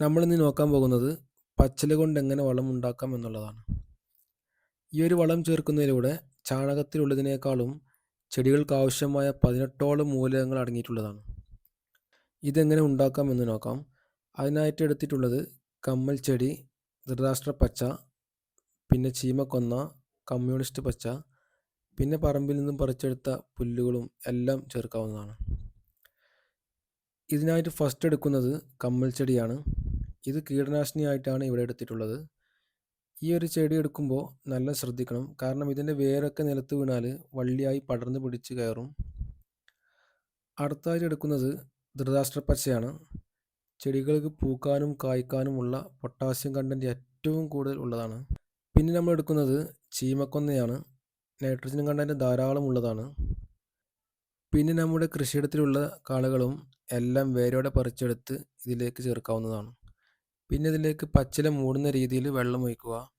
നമ്മളിന്ന് നോക്കാൻ പോകുന്നത് പച്ചില കൊണ്ട് എങ്ങനെ വളം ഉണ്ടാക്കാം എന്നുള്ളതാണ്. ഈ ഒരു വളം ചേർക്കുന്നതിലൂടെ ചാണകത്തിലുള്ളതിനേക്കാളും ചെടികൾക്ക് ആവശ്യമായ പതിനെട്ടോളം മൂലകങ്ങൾ അടങ്ങിയിട്ടുള്ളതാണ്. ഇതെങ്ങനെ ഉണ്ടാക്കാം എന്ന് നോക്കാം. അതിനായിട്ട് എടുത്തിട്ടുള്ളത് കമ്മൽ ചെടി ധൃതരാഷ്ട്ര പച്ച പിന്നെ ചീമക്കൊന്ന കമ്മ്യൂണിസ്റ്റ് പച്ച പിന്നെ പറമ്പിൽ നിന്നും പറിച്ചെടുത്ത പുല്ലുകളും എല്ലാം ചേർക്കാവുന്നതാണ്. ഇതിനായിട്ട് ഫസ്റ്റ് എടുക്കുന്നത് കമ്മൽ ചെടിയാണ്. ഇത് കീടനാശിനിയായിട്ടാണ് ഇവിടെ എടുത്തിട്ടുള്ളത്. ഈ ഒരു ചെടി എടുക്കുമ്പോൾ നല്ല ശ്രദ്ധിക്കണം. കാരണം ഇതിന്റെ വേരൊക്കെ നിലത്ത് വീണാൽ വള്ളിയായി പടർന്ന് പിടിച്ച് കയറും. അടുത്തായിട്ട് എടുക്കുന്നത് ധൃതാഷ്ട്ര പച്ചയാണ്. ചെടികൾക്ക് പൂക്കാനും കായ്ക്കാനുമുള്ള പൊട്ടാസ്യം കണ്ടന്റ് ഏറ്റവും കൂടുതൽ ഉള്ളതാണ്. പിന്നെ നമ്മൾ എടുക്കുന്നത് ചീമക്കൊന്നയാണ്. നൈട്രജൻ കണ്ടന്റ് ധാരാളം ഉള്ളതാണ്. പിന്നെ നമ്മുടെ കൃഷിയിടത്തിലുള്ള കാളുകളും എല്ലാം വേരോടെ പറിച്ചെടുത്ത് ഇതിലേക്ക് ചേർക്കാവുന്നതാണ്. പിന്നെ ഇതിലേക്ക് പച്ചില മൂടുന്ന രീതിയിൽ വെള്ളം ഒഴിക്കുക.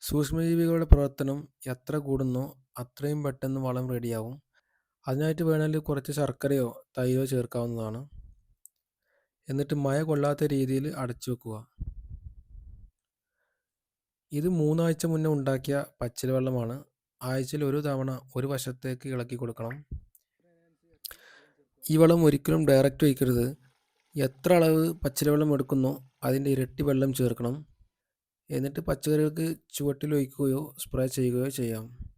സൂക്ഷ്മജീവികളുടെ പ്രവർത്തനം എത്ര കൂടുന്നോ അത്രയും പെട്ടെന്ന് വളം റെഡിയാവും. അതിനായിട്ട് വേണമെങ്കിൽ കുറച്ച് ശർക്കരയോ തൈരോ ചേർക്കാവുന്നതാണ്. എന്നിട്ട് മഴ കൊള്ളാത്ത രീതിയിൽ അടച്ചു വെക്കുക. ഇത് മൂന്നാഴ്ച മുന്നേ ഉണ്ടാക്കിയ പച്ചില വെള്ളമാണ്. ആഴ്ചയിൽ ഒരു തവണ ഒരു വശത്തേക്ക് ഇളക്കി കൊടുക്കണം. ഈ വളം ഒരിക്കലും ഡയറക്റ്റ് ഒഴിക്കരുത്. എത്ര അളവ് പച്ചിലവെള്ളം എടുക്കുന്നോ അതിന്റെ ഇരട്ടി വെള്ളം ചേർക്കണം. എന്നിട്ട് പച്ചക്കറികൾക്ക് ചുവട്ടിൽ ഒഴിക്കുകയോ സ്പ്രേ ചെയ്യുകയോ ചെയ്യാം.